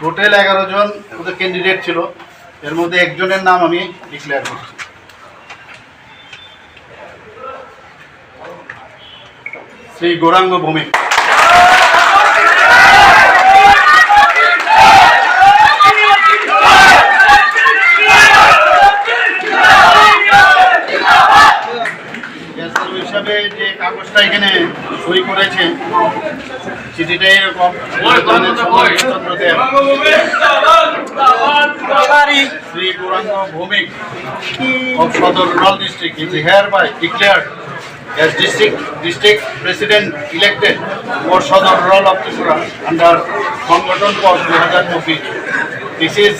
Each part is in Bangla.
টোটাল এগারো জন ওদের ক্যান্ডিডেট ছিল। এর মধ্যে একজনের নাম আমি ডিক্লেয়ার করছি। শ্রী গৌরাঙ্গ ভৌমিক। গ্যাসের হিসাবে যে কাগজটা এখানে সই করেছে চিঠিটা এরকম Shri Gouranga Bhowmik of Sodor Rural District is hereby declared as district district president elected for Sodor Rural of Tripura under পদ দু হাজার This is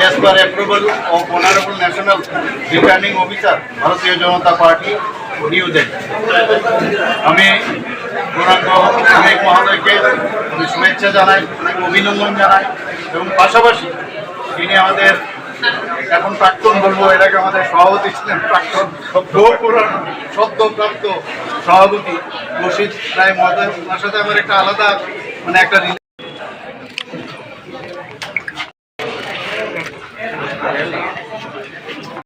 as per approval of Honorable National Returning Officer ভারতীয় জনতা পার্টি নিউ দিল্লি আমি গৌরাঙ্গ ভৌমিক মহোদয়কে শুভেচ্ছা জানাই অনেক অভিনন্দন জানাই এবং পাশাপাশি তিনি আমাদের এখন প্রাক্তন বলব এটাকে আমাদের সভাপতি ছিলেন প্রাক্তন সদ্যপ্রাপ্ত সভাপতি রশিদ রায় মহাদয়। তার সাথে আমার একটা আলাদা মানে একটা রিলে